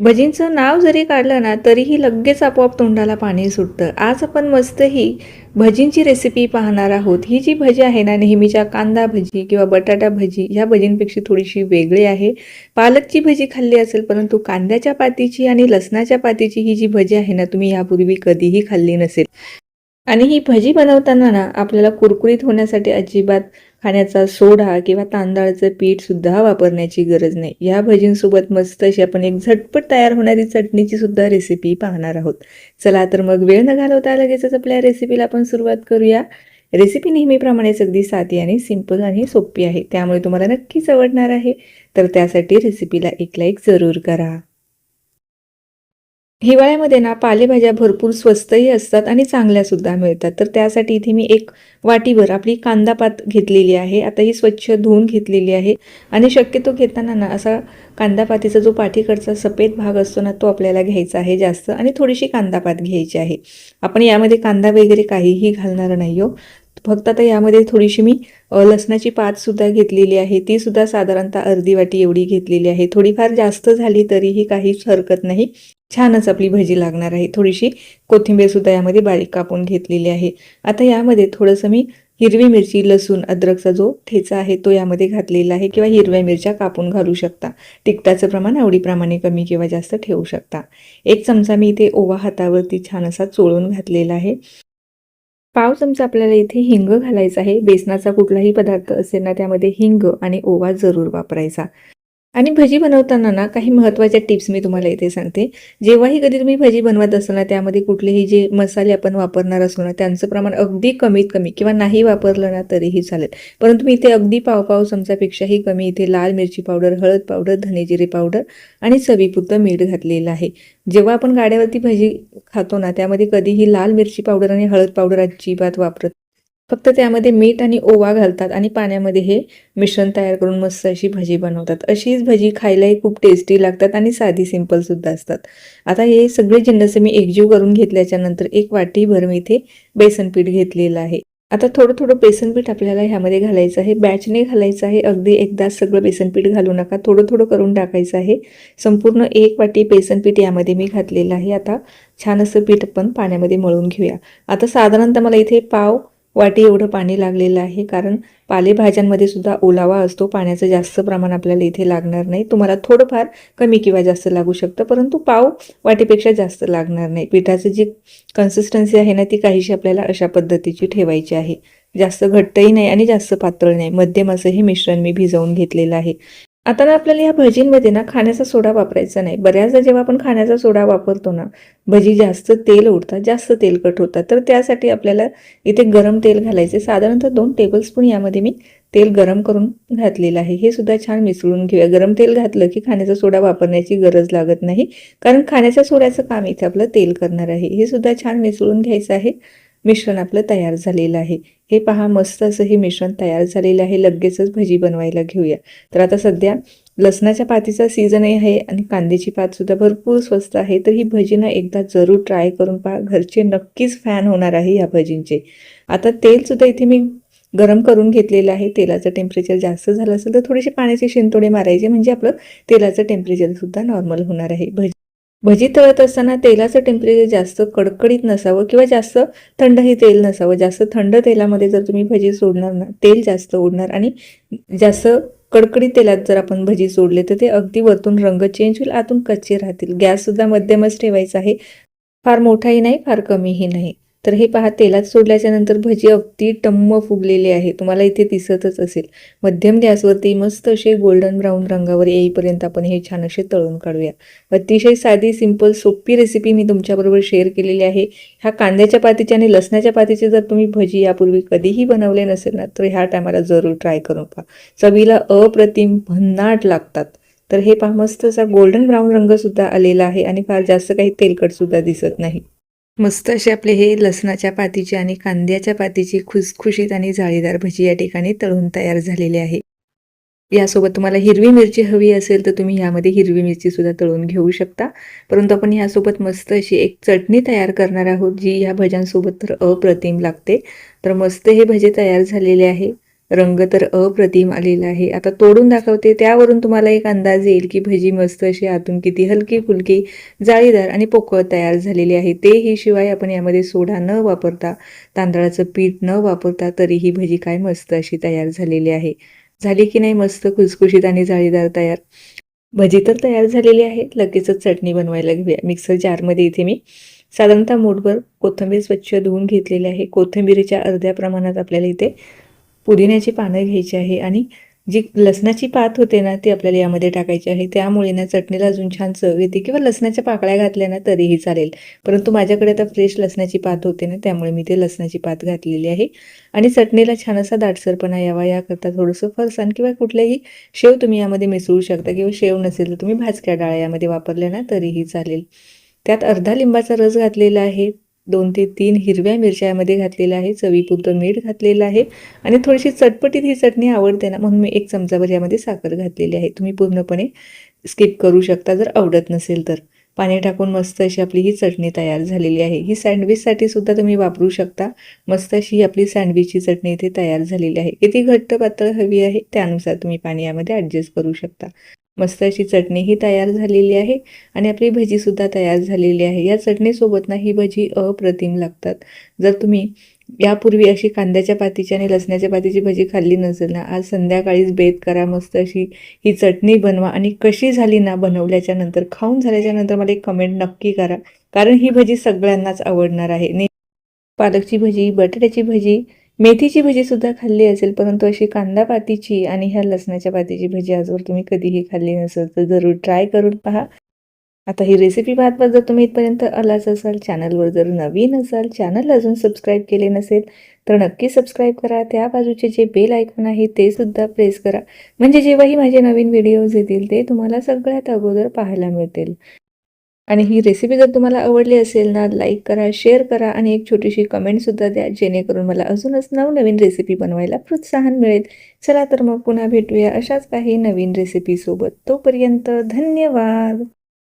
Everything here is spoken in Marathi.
भजींचं नाव जरी काढलं ना तरीही लगेच आपोआप तोंडाला पाणी सुटतं. आज आपण मस्त ही भजींची रेसिपी पाहणार आहोत. ही जी भजी आहे ना नेहमीच्या कांदा भजी किंवा बटाटा भजी ह्या भजींपेक्षा थोडीशी वेगळी आहे. पालकची भजी खाल्ली असेल परंतु कांद्याच्या पातीची आणि लसणाच्या पातीची ही जी भजी आहे ना तुम्ही यापूर्वी कधीही खाल्ली नसेल. आणि ही भजी बनवताना ना आपल्याला कुरकुरीत होण्यासाठी अजिबात खाण्याचा सोडा किंवा तांदळाचं पीठसुद्धा वापरण्याची गरज नाही. या भजींसोबत मस्त अशी आपण एक झटपट तयार होणारी चटणीची सुद्धा रेसिपी पाहणार आहोत. चला तर मग वेळ न घालवता लगेचच आपल्या रेसिपीला आपण सुरुवात करूया. रेसिपी नेहमीप्रमाणेच अगदी साधी आणि सिंपल आणि सोपी आहे. त्यामुळे तुम्हाला नक्कीच आवडणार आहे. तर त्यासाठी रेसिपीला एक लाईक जरूर करा. हिवाळ्यामध्ये ना पालेभाज्या भरपूर स्वस्तही असतात आणि चांगल्या सुद्धा मिळतात. तर त्यासाठी इथे मी एक वाटीभर आपली कांदापात घेतलेली आहे. आता ही स्वच्छ धुवून घेतलेली आहे. आणि शक्यतो घेताना ना असा कांदापातीचा जो पाठीकडचा सफेद भाग असतो ना तो आपल्याला घ्यायचा आहे जास्त. आणि थोडीशी कांदापात घ्यायची आहे. आपण यामध्ये कांदा वगैरे काहीही घालणार नाही हो. फक्त आता यामध्ये थोडीशी मी लसणाची पातसुद्धा घेतलेली आहे. ती सुद्धा साधारणतः अर्धी वाटी एवढी घेतलेली आहे. थोडीफार जास्त झाली तरीही काहीच हरकत नाही. छानच आपली भजी लागणार आहे. थोडीशी कोथिंबीर सुद्धा यामध्ये बारीक कापून घेतलेली आहे. आता यामध्ये थोडंसं मी हिरवी मिरची लसूण अद्रकचा जो ठेचा आहे तो यामध्ये घातलेला आहे किंवा हिरव्या मिरच्या कापून घालू शकता. तिखटाचं प्रमाण आवडीप्रमाणे कमी किंवा जास्त ठेवू शकता. एक चमचा मी इथे ओवा हातावरती छान असा चोळून घातलेला आहे. पाव चमचा आपल्याला इथे हिंग घालायचा आहे. बेसनाचा कुठलाही पदार्थ असेल ना त्यामध्ये हिंग आणि ओवा जरूर वापरायचा. आणि भजी बनवताना ना काही महत्त्वाच्या टिप्स मी तुम्हाला इथे सांगते. जेव्हाही कधी तुम्ही भजी बनवत असताना ना त्यामध्ये कुठलेही जे मसाले आपण वापरणार असू ना त्यांचं प्रमाण अगदी कमीत कमी किंवा नाही वापरलं ना तरीही चालेल. परंतु मी इथे अगदी पाव पाव चमचापेक्षाही कमी इथे लाल मिरची पावडर हळद पावडर धनेजिरे पावडर आणि चवीपुरतं मीठ घातलेलं आहे. जेव्हा आपण गाड्यावरती भजी खातो ना त्यामध्ये कधीही लाल मिरची पावडर आणि हळद पावडर अजिबात वापरत फक्त त्यामध्ये मीठ आणि ओवा घालतात आणि पाण्यामध्ये हे मिश्रण तयार करून मस्त अशी भजी बनवतात. अशीच भजी खायलाही खूप टेस्टी लागतात आणि साधी सिंपलसुद्धा असतात. आता हे सगळे जिन्नस मी एकजीव करून घेतल्याच्या नंतर एक वाटीभर मी इथे बेसनपीठ घेतलेलं आहे. आता थोडं थोडं बेसनपीठ आपल्याला ह्यामध्ये घालायचं आहे. बॅचने घालायचं आहे. अगदी एकदाच सगळं बेसनपीठ घालू नका. थोडं थोडं करून टाकायचं आहे. संपूर्ण एक वाटी बेसनपीठ यामध्ये मी घातलेलं आहे. आता छान असं पीठ आपण पाण्यामध्ये मळून घेऊया. आता साधारणतः मला इथे पाव वाटी एवढं पाणी लागलेलं आहे कारण पालेभाज्यांमध्ये सुद्धा ओलावा असतो. पाण्याचं जास्त प्रमाण आपल्याला इथे लागणार नाही. तुम्हाला थोडंफार कमी किंवा जास्त लागू शकतं परंतु पाव वाटीपेक्षा जास्त लागणार नाही. पिठाचं जी कन्सिस्टन्सी आहे ना ती काहीशी आपल्याला अशा पद्धतीची ठेवायची आहे. जास्त घट्टही नाही आणि जास्त पातळ नाही. मध्यम असं हे मिश्रण मी भिजवून घेतलेलं आहे. आता ना आपल्याला या भजींमध्ये ना खाण्याचा सोडा वापरायचा नाही. बऱ्याचदा जेव्हा आपण खाण्याचा सोडा वापरतो ना भजी जास्त तेल उडतात जास्त तेलकट होतात. तर त्यासाठी आपल्याला इथे गरम तेल घालायचे. साधारणतः दोन टेबलस्पून यामध्ये मी तेल गरम करून घातलेलं आहे. हे सुद्धा छान मिसळून घेऊया. गरम तेल घातलं की खाण्याचा सोडा वापरण्याची गरज लागत नाही. कारण खाण्याच्या सोड्याचं काम इथे आपलं तेल करणार आहे. हे सुद्धा छान मिसळून घ्यायचं आहे. मिश्रण आपलं तयार झालेलं आहे. हे पहा मस्त असं हे मिश्रण तयार झालेलं आहे. लगेचच भजी बनवायला घेऊया. तर आता सध्या लसणाच्या पातीचा सीझनही आहे आणि कांद्याची पातसुद्धा भरपूर स्वस्त आहे. तर ही भजी ना एकदा जरूर ट्राय करून पहा. घरचे नक्कीच फॅन होणार आहे या भजींचे. आता तेलसुद्धा इथे मी गरम करून घेतलेलं आहे. तेलाचं टेम्परेचर जास्त झालं असेल तर थोडेसे पाण्याचे शिंतोडे मारायचे. म्हणजे आपलं तेलाचं टेम्परेचरसुद्धा नॉर्मल होणार आहे. भजी भजी तळत असताना तेलाचं टेम्परेचर जास्त कडकडीत नसावं किंवा जास्त थंडही तेल नसावं. जास्त थंड तेलामध्ये जर तुम्ही भजी सोडणार ना तेल जास्त ओढणार आणि जास्त कडकडीत तेलात जर आपण भजी सोडले तर ते अगदी वरतून रंग चेंज होईल आतून कच्चे राहतील. गॅससुद्धा मध्यमच ठेवायचा आहे. फार मोठाही नाही फार कमीही नाही. तर हे पहा तेलात सोडल्याच्या नंतर भजी अगदी टम्म फुगलेली आहे. तुम्हाला इथे दिसतच असेल. मध्यम गॅसवरती मस्त असे गोल्डन ब्राऊन रंगावर येईपर्यंत आपण हे छान असे तळून काढूया अतिशय साधी सिंपल सोपी रेसिपी मी तुमच्याबरोबर शेअर केलेली आहे. ह्या कांद्याच्या पातीची आणि लसणाच्या पातीची जर तुम्ही भजी यापूर्वी कधीही बनवले नसेल ना तर ह्या टायमाला जरूर ट्राय करून पहा. चवीला अप्रतिम भन्नाट लागतात. तर हे पहा मस्त असा गोल्डन ब्राऊन रंगसुद्धा आलेला आहे आणि फार जास्त काही तेलकटसुद्धा दिसत नाही. मस्त असे आपले हे लसणाच्या पातीची आणि कांद्याच्या पातीची खुसखुशीत आणि जाळीदार भजी या ठिकाणी तळून तयार झालेली आहे. यासोबत तुम्हाला हिरवी मिरची हवी असेल तर तुम्ही यामध्ये हिरवी मिरची सुद्धा तळून घेऊ शकता. परंतु आपण यासोबत मस्त अशी एक चटणी तयार करणार आहोत जी ह्या भज्यांसोबत तर अप्रतिम लागते. तर मस्त हे भजे तयार झालेले आहे. रंग तर अप्रतिम आलेला आहे. आता तोडून दाखवते त्यावरून तुम्हाला एक अंदाज येईल की भजी मस्त अशी आतून किती हलकी फुलकी जाळीदार आणि पोकळ तयार झालेली आहे. तेही शिवाय आपण यामध्ये सोडा न वापरता तांदळाचं पीठ न वापरता तरी ही भजी काय मस्त अशी तयार झालेली आहे. झाली की नाही मस्त खुसखुशीत आणि जाळीदार तयार? भजी तर तयार झालेली आहे लगेचच चटणी बनवायला घेऊया. मिक्सर जारमध्ये इथे मी साधारणतः मूठभर कोथिंबीर स्वच्छ धुवून घेतलेली आहे. कोथिंबीरीच्या अर्ध्या प्रमाणात आपल्याला इथे पुदिन्याची पानं घ्यायची आहे आणि जी लसणाची पात होते ना ती आपल्याला यामध्ये टाकायची आहे. त्यामुळे ना चटणीला अजून छान चव येते किंवा लसणाच्या पाकळ्या घातल्या ना तरीही चालेल. परंतु माझ्याकडे आता फ्रेश लसणाची पात होते ना त्यामुळे मी ते लसणाची पात घातलेली आहे. आणि चटणीला छान असा दाटसरपणा यावा याकरता थोडंसं फरसाण किंवा कुठल्याही शेव तुम्ही यामध्ये मिसळू शकता किंवा शेव नसेल तर तुम्ही भाजक्या डाळ्या यामध्ये वापरल्या ना तरीही चालेल. त्यात अर्धा लिंबाचा रस घातलेला आहे. दोन ते तीन हिरव्या मिरच्यामध्ये घातलेलं आहे चवीपुरतं मीठ घातलेलं आहे आणि थोडीशी चटपटीत ही चटणी आवडते ना म्हणून मी एक चमचाभर यामध्ये साखर घातलेली आहे. तुम्ही पूर्णपणे स्किप करू शकता जर आवडत नसेल तर. पाणी टाकून मस्त अशी आपली ही चटणी तयार झालेली आहे. ही सँडविचसाठी सुद्धा तुम्ही वापरू शकता. मस्त अशी ही आपली सँडविचची चटणी इथे तयार झालेली आहे. किती घट्ट पातळ हवी आहे त्यानुसार तुम्ही पाणी यामध्ये ॲडजस्ट करू शकता. मस्त अशी चटणी ही तयार झालेली आहे आणि आपली भजीसुद्धा तयार झालेली आहे. या चटणीसोबत ना ही भजी अप्रतिम लागतात. जर तुम्ही यापूर्वी अशी कांद्याच्या पातीची आणि लसणाच्या पातीची भजी खाल्ली नसेल ना आज संध्याकाळीच बेत करा मस्त अशी ही चटणी बनवा आणि कशी झाली ना बनवल्याच्या नंतर खाऊन झाल्याच्यानंतर मला एक कमेंट नक्की करा. कारण ही भजी सगळ्यांनाच आवडणार आहे. ने पालकची भजी बटाट्याची भजी मेथीची भजी सुद्धा खाल्ली असेल परंतु अशी कांदा पातीची आणि ह्या लसणाच्या पातीची भजी आजवर तुम्ही कधीही खाल्ली नसेल तर जरूर ट्राय करून पहा. आता ही रेसिपी पाहत जर तुम्ही इथपर्यंत आलाच असाल चॅनलवर जर नवीन असाल चॅनल अजून सबस्क्राईब केले नसेल तर नक्की सबस्क्राईब करा. त्या बाजूचे जे बेल आयकॉन आहे ते सुद्धा प्रेस करा. म्हणजे जेव्हाही माझे नवीन व्हिडिओज येतील ते तुम्हाला सगळ्यात अगोदर पाहायला मिळतील. आणि ही रेसिपी जर तुम्हाला आवडली असेल ना लाईक करा शेअर करा आणि एक छोटीशी कमेंटसुद्धा द्या जेणेकरून मला अजूनच नवनवीन रेसिपी बनवायला प्रोत्साहन मिळेल. चला तर मग पुन्हा भेटूया अशाच काही नवीन रेसिपीसोबत तोपर्यंत धन्यवाद!